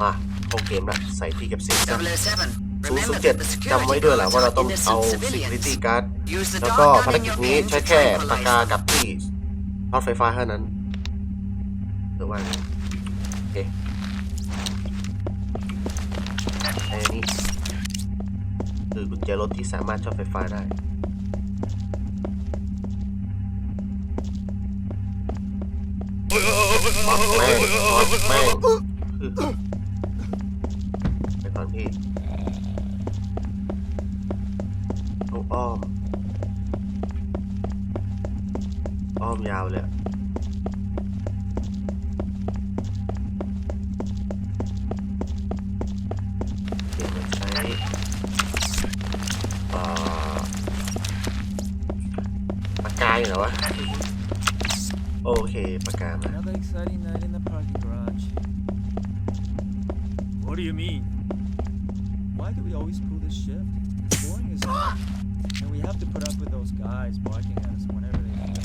มาเข้าเกมละใส่ที่เก็บเสียงซะ007ศูนย์ Remember เจ็ด that the จำไว้ด้วยแหละ security ว่าเรา guards ต้อง are เอา innocent security civilians. guard Use the แล้ว dog ก็ gun ภาร in กิจ your นี้ game ใช้ to แค่ track ปากกา license. กับที่รถไฟฟ้าเท่านั้นหรือว่าไงโอเคไอ้นี่คือกุญแจรถที่สามารถช็อตไฟฟ้าได้แม่งแม่งแม่งไปก่อน พี่ต้องอ้อม อ้อมยาวเลยเดี๋ยวมันใช้ปากกาอยู่เหรอวะ โอเคปากกามา Another exciting night in the parking garage. What do you mean? Why do we always pull this shift? It's boring as hell. And we have to put up with those guys barking at us whenever they come.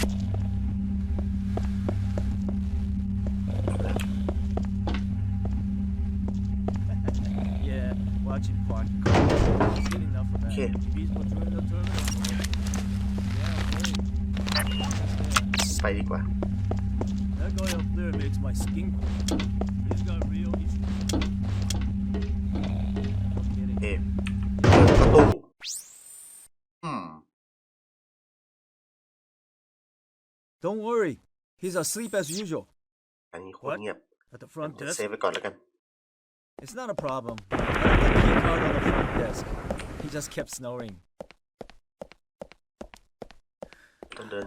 yeah, watching park cars. Just get enough of that. Okay. TV's what's running the terminal. Yeah, okay. Yeah. ไปดีกว่า Don't worry. He's asleep as usual. อันนี้โคตร What? เงียบ At the front ผม desk. เซฟไปก่อนแล้วกัน It's not a problem. I left the key card on the front desk. He just kept snoring. ต้องเดิน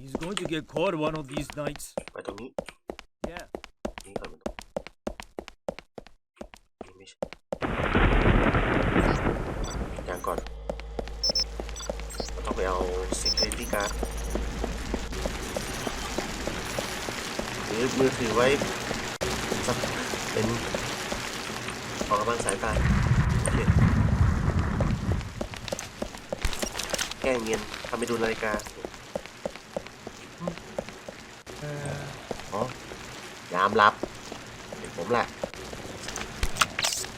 He's going to get caught one of these nights. ไปตรงนี้ Yeah. นี่ก่อนมันตรงนี่ไม่ใช่อย่างก่อนเราต้องไปเอา security guard หรือมือถือไว้สักเป็นออกกำลังสายตาโอเคแก้เงียนทำไปดูนาฬิกาอ๋อยามหลับเดี๋ยวผมแหละ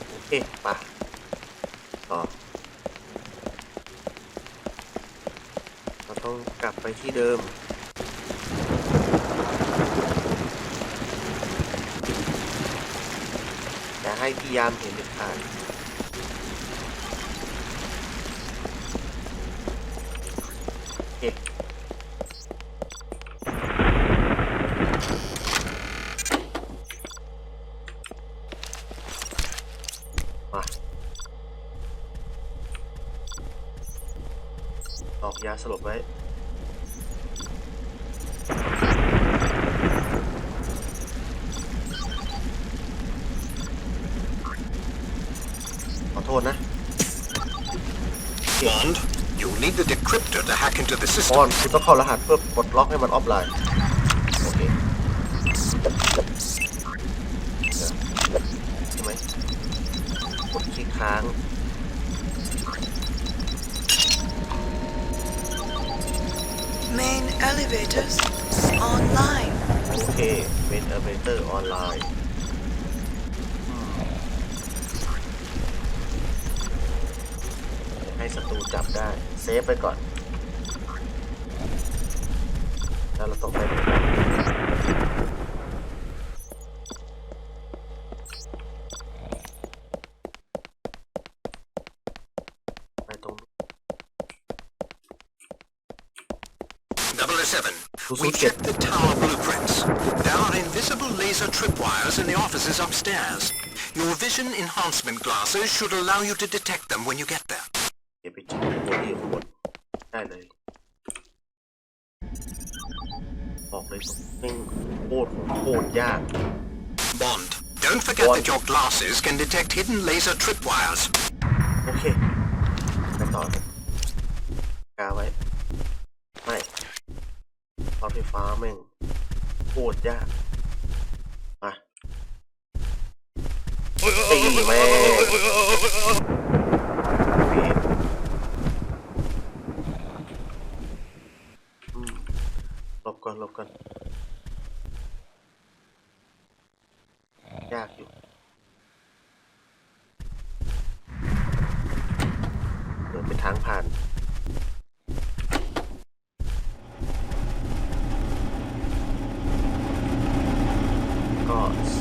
โอเคป่ะต่อเราต้องกลับไปที่เดิม อย่าให้พี่ยามเห็นเด็ดขาดโอเคมาออกยาสลบไว้ ขอโทษนะ Bond, you'll need the decryptor to hack into the อ system. อนคุณต้องเข้ารหัสเพื่อกดล็อกให้มันออฟไลน์ โอเคเดี๋ยวใช่ไหมกดคลิกค้าง Main elevators online. โอเคเป็นเอเวเตอร์ออนไลน์ให้ ศัตรูจับได้ เซฟไปก่อน แล้วเราต้องไปไหนต่อไปตรง 007, we Who's checked the tower blueprints. There are invisible laser tripwires in the offices upstairs. Your vision enhancement glasses should allow you to detect them when you get there. ยาก Bond, don't forget Bond. that your glasses can detect hidden laser tripwires. โอเคไปต่อเลยกาไว้ ไม่รถไฟฟ้าแม่งโคตรยากมาตีแม่งอืมหลบก่อนหลบก่อน ยากอยู่ ทางผ่าน ก็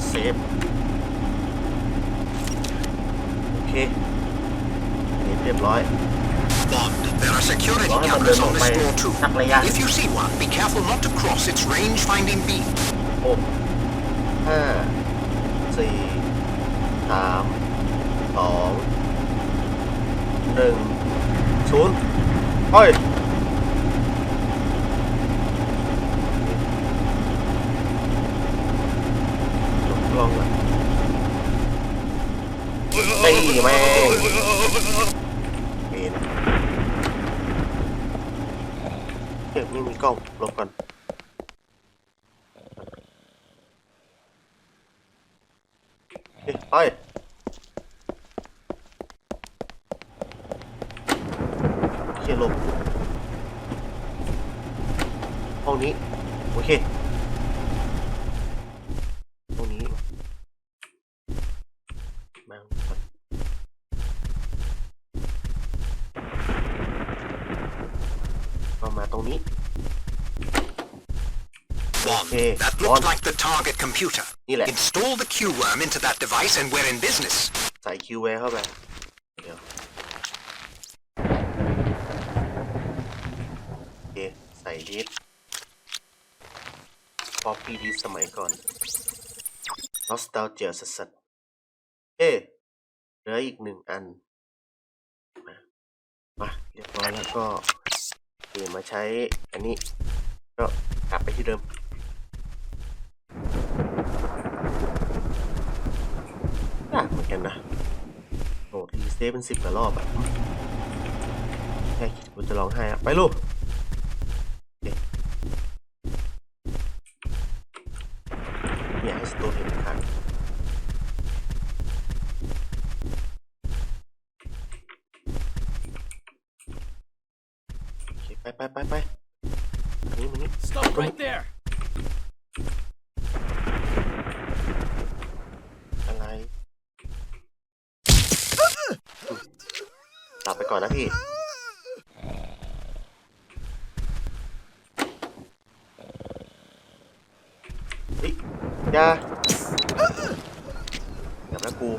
เซฟ โอเคเซฟเรียบร้อย Bond, there are security รอให้มันเดิน cameras ออก on ไป this floor too. สักระยะ If you see one, be careful not to cross its range-finding beam. หกห้าสี่สามสองหนึ่ง ศูนย์เฮ้ยลองอะตีแม่งเอ็นเก็บไม่มีกล้องลบก่อนเฮ้ย ยนลงห้องนี้ โอเค ห้องนี้มาก่อนก็มาตรงนี้ Bond, Okay, that Bond. looked like the target computer. นี่แหละ Install the Q-worm into that device and we're in business. ใส่คิวแวร์เข้าไป ดิสพอปีดีสมัยก่อนนอสตาเจียสัสเอ๊เหลืออีกหนึ่งอัน มามาเรียบร้อยแล้วก็เปลี่ยนมาใช้อันนี้ ก็กลับไปที่เดิมยากเหมือนกันนะโหลดรีเซฟเป็นสิบกว่ารอบอะแค่คิดกูจะร้องไห้อะไปลูกเด็กอยากให้สโตนเห็นทันโอเคไปไปไปไปอันนี้มันนี่ Stop right there. อะไร หลับไปก่อนนะพี่ เฮ้ยอย่าอย่าแล้วกู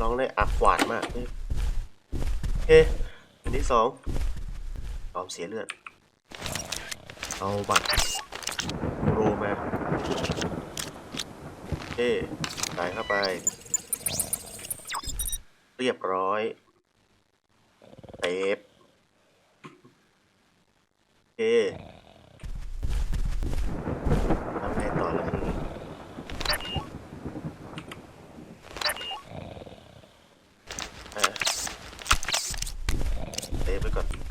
ร้องได้อักขวาดมากเฮ้ยอันที่สองยอมเสียเลือด เอาบัตรโรมาเอ๊ใส่เข้าไป เรียบร้อยเตปเอ๊ทำไงต่อละทีนี้อะเตปไปก่อน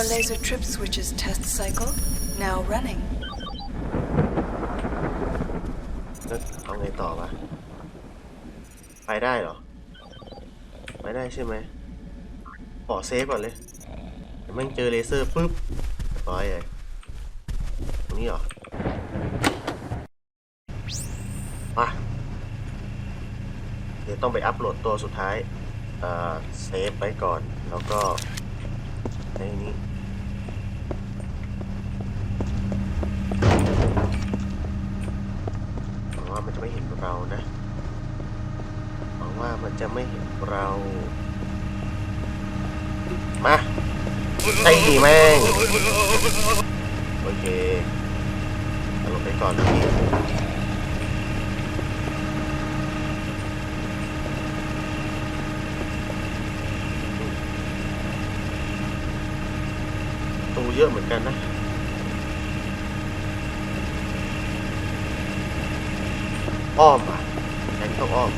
Office floor laser trip switches test cycle now running. แล้วเอาไงต่อวะไปได้เหรอ ไปได้ใช่ไหมขอเซฟก่อนเลยเดี๋ยวแม่งเจอเลเซอร์ปุ๊บเรียบร้อยเลยตรงนี้เหรอมาเดี๋ยวต้องไปอัปโหลดตัวสุดท้าย เอ่อ เซฟไว้ก่อน แล้วก็ในนี้ หวังว่ามันจะไม่ เรานะหวังว่ามันจะไม่เห็นเรา มาไอ้แม่งโอเคเอาลงไปก่อนนะพี่ตูเยอะเหมือนกันนะ อ้อมอะแทนต้องอ้อม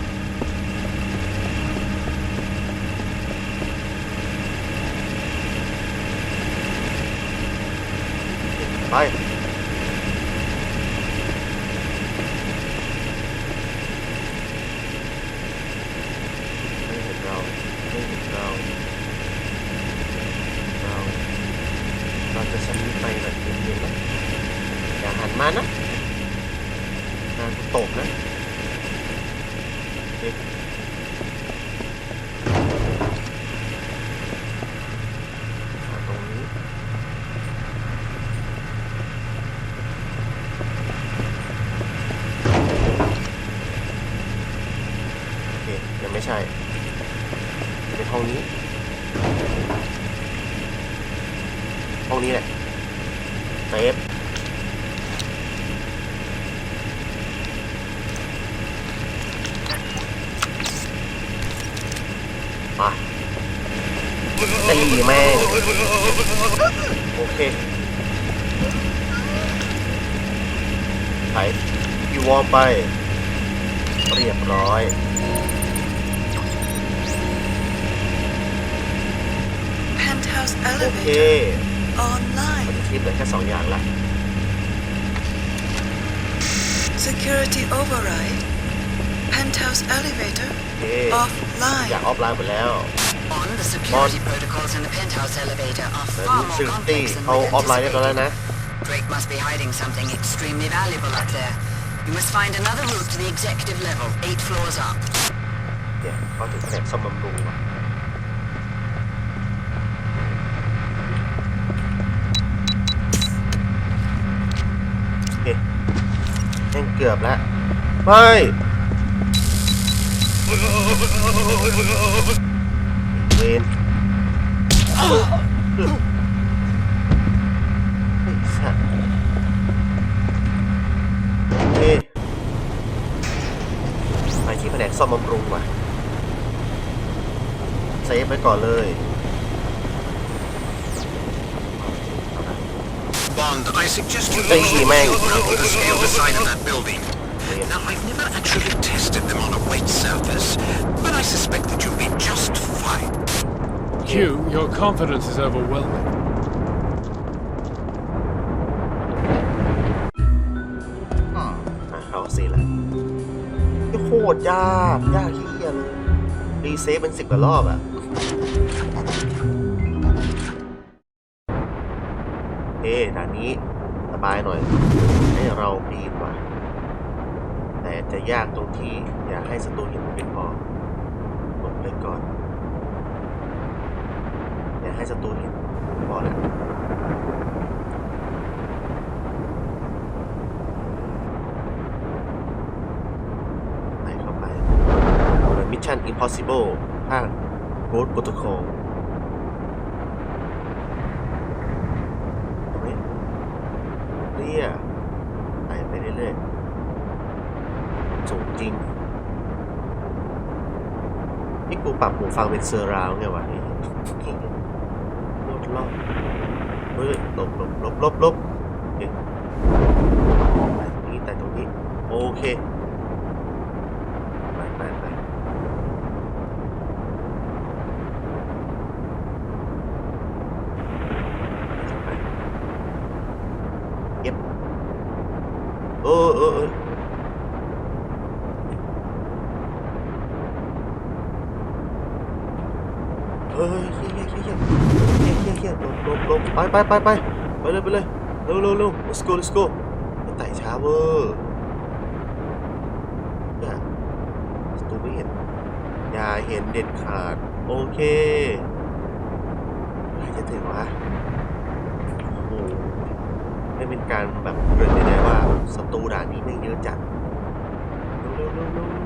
ไป ห้องนี้แหละเซฟมาตีแม่งโอเคไถพี่วอร์มไป เรียบร้อย Penthouse โอเค elevator online. ทีมเหลือแค่สองอย่างละ Security override. Penthouse elevator โอเค offline. อยากออฟไลน์หมดแล้ว On the security protocols in the penthouse elevator are แต่ far นี่ more ซิลตี้ complex than เขา we ออฟไลน์เรียบร้อยแล้ว anticipated. นะ Drake must be hiding something extremely valuable up there. You must find another route to the executive level, eight floors up. เดี๋ยวเขาถึงแผนกซ่อมบำรุงว่ะ กือบแล้ว ไม่เวนไอ้สัสโอเคไปที่แผนกซ่อมบำรุงว่ะเซฟไว้ก่อนเลย Bond, I suggest you Thank use you, the man. field route to scale the side of that building. Yeah. Now, I've never actually tested them on a wet surface, but I suspect that you'll be just fine. Q, your confidence is overwhelming. อ่ะเอาสิละโคตรยาก ยากที่เหี้ยเลยรีเซฟเป็นสิบกว่ารอบอะ เราปีนว่ะแต่จะยากตรงที่อยากให้ศัตรูเห็นเป็นพอบอกเลยก่อน อย่าให้ศัตรูเห็นพอแล้วไปเข้าไปเหมือน Mission Impossible ภาค Road Protocol รงนี้เรียไปไปเรื่อยๆสูงจริง นี่กูปรับหู ฟังเป็นเซอร์ราวด์ไงวะนี่โคตรรอบเฮ้ยลบลบลบลบลบเคแต่ตรงนี้แต่ตรงนี้ โอเค ไปไปไปไปเก็บเออเออเออเฮ้ยเฮียเฮียเฮียเฮียเฮียเฮียเฮียลงลงลง ไปไปไปไปไปเลยไปเลยเร็วเร็วเร็ว let's go let's go ไต่ช้าเวอร์เนี่ยสตูไม่เห็น อย่าเห็นเด็ดขาด โอเคใครจะถึงวะโอ้โหไม่เป็นการแบบเกริ่นเลยว่าศัตรูด่านนี้ไม่เยอะจัด เร็วเร็วเร็ว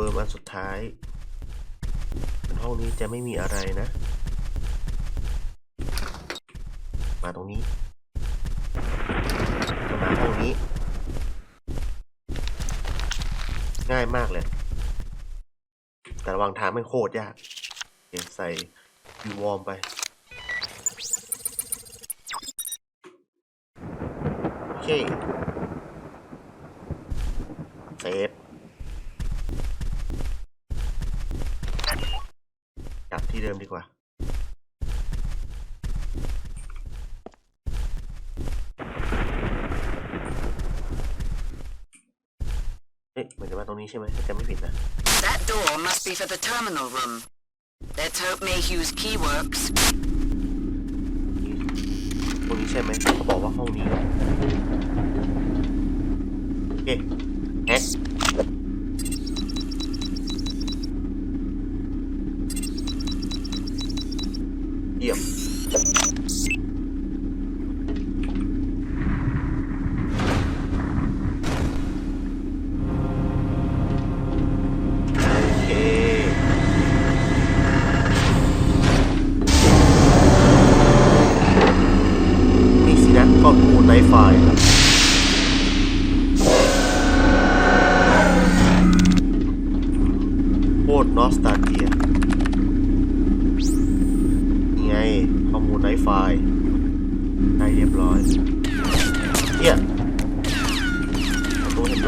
วิร์ดอันสุดท้าย ห้องนี้จะไม่มีอะไรนะ มาตรงนี้มาห้องนี้ ง่ายมากเลย แต่ระวังทางไม่โคตรยากเียใส่ยูวอร์มไปโอเคเซฟ กลับ ที่เดิมดีกว่า เอ๊ะเหมือนจะมาตรงนี้ใช่ไหมถ้าจำไม่ผิดนะ That door must be for the terminal room. Let's hope Mayhew's key works. ตรงนี้ใช่ไหมเขาบอกว่าห้องนี้โอเคแฮก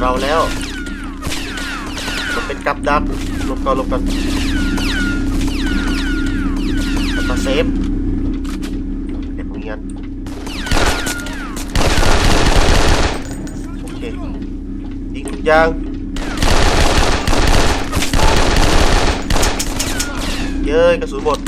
เราแล้วมันเป็นกับดักลบก่อนลบก่อนแล้วก็เซฟเก็บเงียนโอเคยิงทุกอย่างเย้ยกระสุนหมด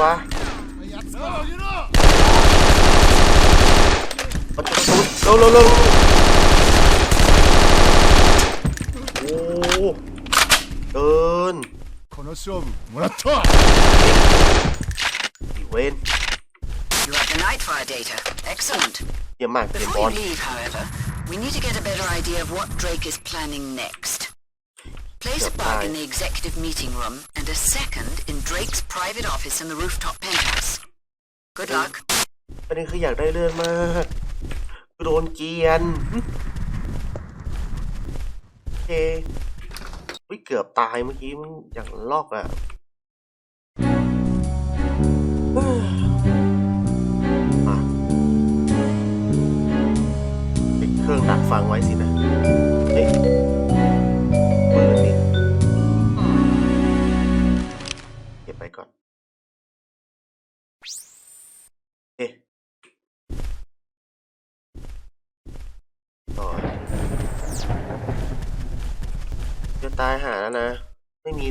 วะประตูประตูเร็วเร็วเร็วโอ้เกิน この勝負もらった อีเวน You have the Nightfire data. Excellent. เยี่ยมมากเกมบ Before อ you ล leave, however, we need to get a better idea of what Drake is planning next. Place a bug in the executive meeting room and a second in Drake's private office in the rooftop penthouse. Good luck. ประเด็นคืออยากได้เลื่อนมากกูโดนเกรียนโอเคเกือบตายเมื่อกี้มันอย่างลอกอะ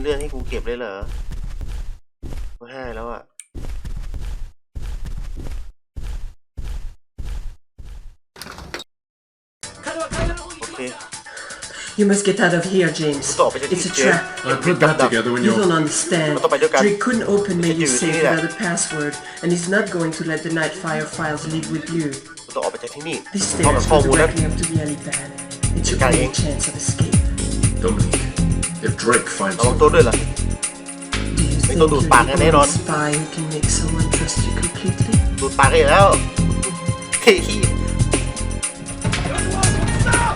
ไม่มีเรื่องให้กูเก็บเลยเหรอไม่ให้แล้วอะโอเค You must get out of here, James. Stop it, It's a James. trap. I put that together when You you're... don't understand. Stop it, you can't- Drake couldn't open you Mayhew's do safe that. without a password, and he's not going to let the Nightfire files leave with you. กูต้องออกไปจากที่นี่ These เอาแบบ stairs ข้อ go มูลนั้น directly up to the helipad. It's your Got only it. chance of escape. Dominic, if Drake finds ระวัง you, ตัวด้วยล่ะ Do you May think don't do you're spang the and then only on. spy who can make someone trust you completely? ดูดปากอีกแล้วเฮ้ย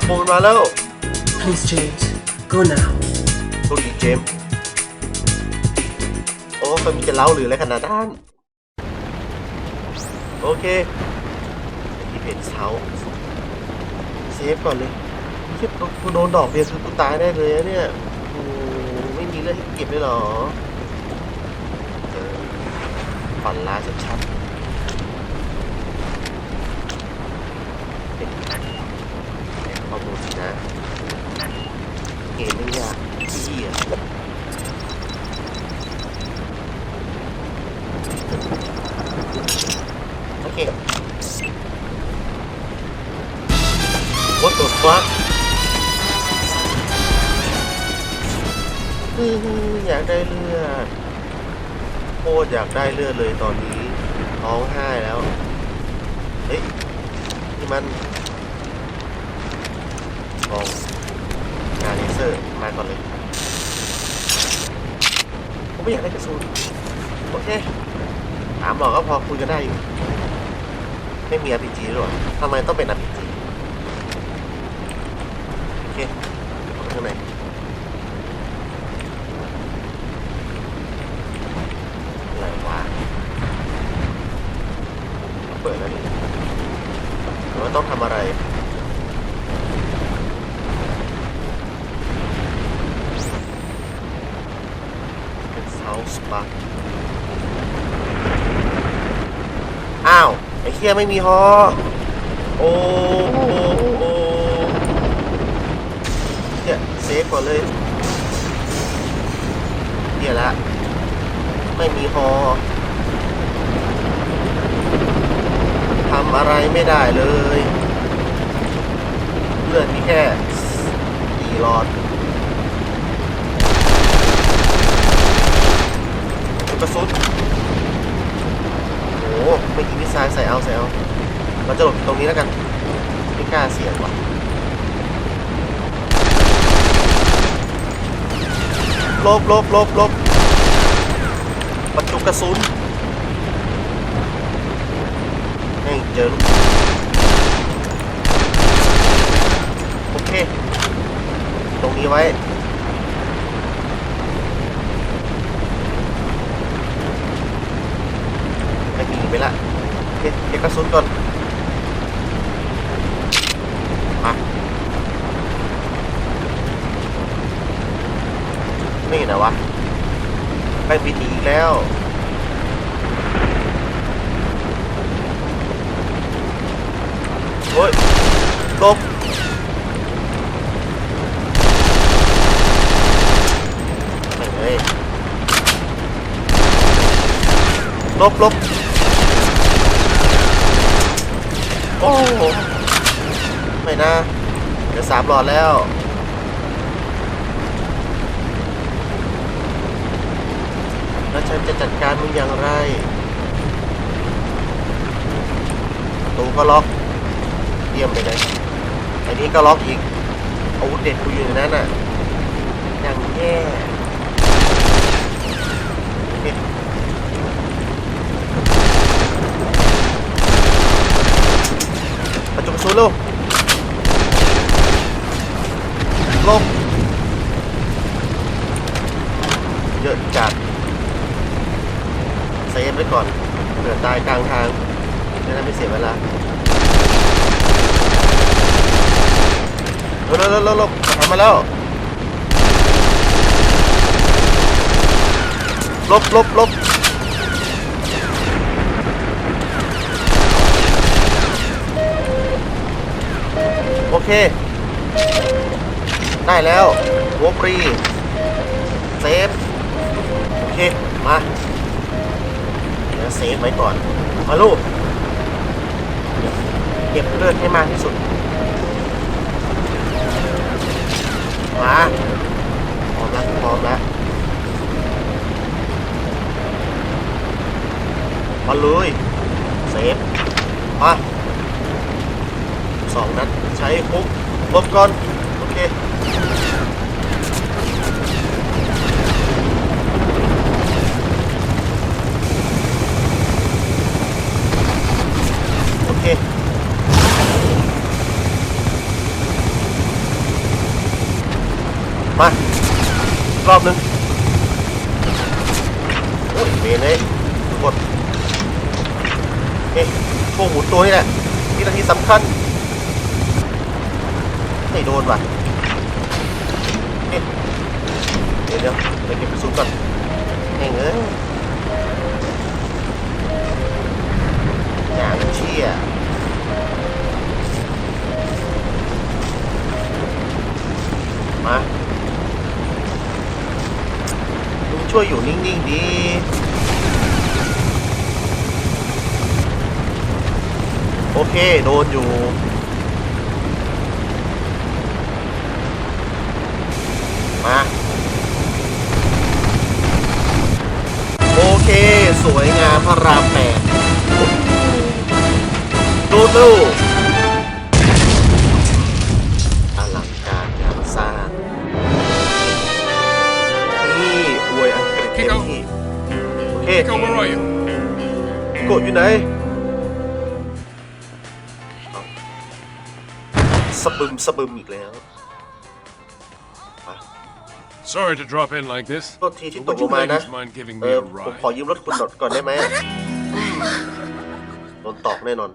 โมงมาแล้ว Please, James, go now. โทษดีเจมส์โอ้เขามีจะเล่าหรืออะไรขนาดนั้นโอเคที่เพจเช้าเซฟก่อนเลยเทียบกูโดนดอกเดียวคือกูตายได้เลยนะเนี่ยโอ้ไม่มี เลือดให้เก็บด้วยหรอฝันร้ายชัดๆเป็นนะเป็นข้อมูลนะเกมไม่ยากที่อ่โอเค What the fuck ยากได้เลือดโคตรอยากได้เลือดเลยตอนนี้ร้องไห้แล้วเฮ้ยนี่มันลองงานเลเซอร์มาก่อนเลยผมไม่อยากได้กระสุนโอเคถามหรอกก็พอคุยกันได้อยู่ ไม่มี RPG หรอทำไมต้องเป็น RPG โอเคเข้าไปข้างในอะไรวะ เปิดแล้วนี่หรือ ว่าต้องทำอะไร เป็นเซาสปาอ้าว ไอ้เคียไม่มีฮอโอ้โหเนี่ยเซฟก่อนเลยเนี่ยละ ไม่มีฮอำอะไรไม่ได้เลยเลือดมีแค่สี่หลอดกระสุนโอ้ไม่ยิงมิสไซล์ใส่เอาใส่เอาเราจะหลบตรงนี้แล้วกันไม่กล้าเสี่ยงว่ะลบลบลบลบบรรจุกระสุน ให้ เจอลูกโอเค ตรงนี้ไว้ ไม่มีไปละโอเคเก็บกระสุนก่อนมานี่นะวะแป้งปีนีอีกแล้ว โอ้ยลบเฮ้ยลบลบโอ้โหไม่นะเดี๋ยวสามหลอดแล้วแล้วฉันจะจัดการมึงอย่างไรประตูก็ล็อก ยี่ยมไปเลยอันนี้ก็ล็อกอีกอาวุธเด็ดกูอยู่ในนั้นน่ะอย่างแย่ประจุกระสุนลูกลบเยอะจัดเซฟไว้ก่อนเผื่อตายกลางทางจะได้ไม่เสียเวลา ร็วเร็วเร็วเร็วทำมาแล้วลบลบลบโอเค ได้แล้วหัวปรีเซฟโอเค มาเดี๋ยวเซฟไว้ก่อนมาลูกเก็บเลือดให้มากที่สุด มาพร้อมแล้วพร้อมแล้วมาเลยเซฟมาสองนัดใช้ปุ๊บลบก่อน โอเค โอเค มา รอบหนึงโอ้ยเมนเลยกดเฮ้ยพวกหมุนตัวนี่แหละนี่นาทีสำคัญไม่โดนว่ะเฮ้ยเดี๋ยวเดี๋ยวไปเก็บกระสุนก่อนแม่งเอ้ยอย่างเชี่ยมา ช่วยอยู่นิ่งๆดีโอเค โดนอยู่มาโอเค สวยงามพระรามแปดดูดู อเค Nico, where are you? โกดอยู่ไหนเอาสะบึมสะบึมอีกแล้ว Sorry to drop in like this. โทษทีที่ต Would กล you งมานะ ladies mind giving เอ me อ a ผมขอ ride? ยืมรถคุณหน่อยก่อนได้ไหมโดนตอกแน่นอน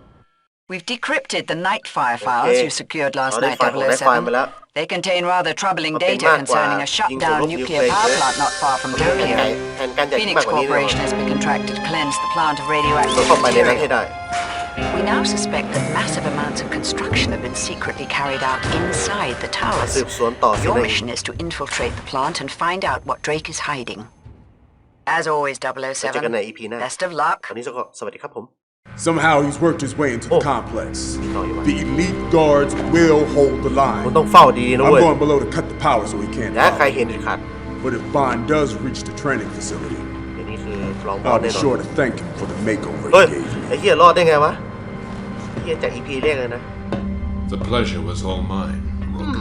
We've decrypted the Nightfire files you secured last night, 007. They contain rather troubling data concerning a shutdown nuclear power plant not far from Tokyo. Phoenix Corporation has been contracted to cleanse the plant of radioactive material. We now suspect that massive amounts of construction have been secretly carried out inside the towers. Your mission is to infiltrate the plant and find out what Drake is hiding. As always, 007, best of luck. ตอนนี้ก็สวัสดีครับผม Somehow he's worked his way into the Oh. complex. No, you're right. The elite guards will hold the คุณ line. ต้องเฝ้าดีนะ I'm เว้ย going below to cut the power so he can't อย่าให้ใคร follow. เห็นเด็ดขาด But if Bond does reach the training facility, เดี๋ยวนี้คือลองบอล I'll แน่ be นอน sure to thank him for the makeover เฮ้ย he gave me. ไอ้เหี้ยรอดได้ไงวะไอ้เหี้ยจาก EP แรกเลยนะ The pleasure was all mine, Rook.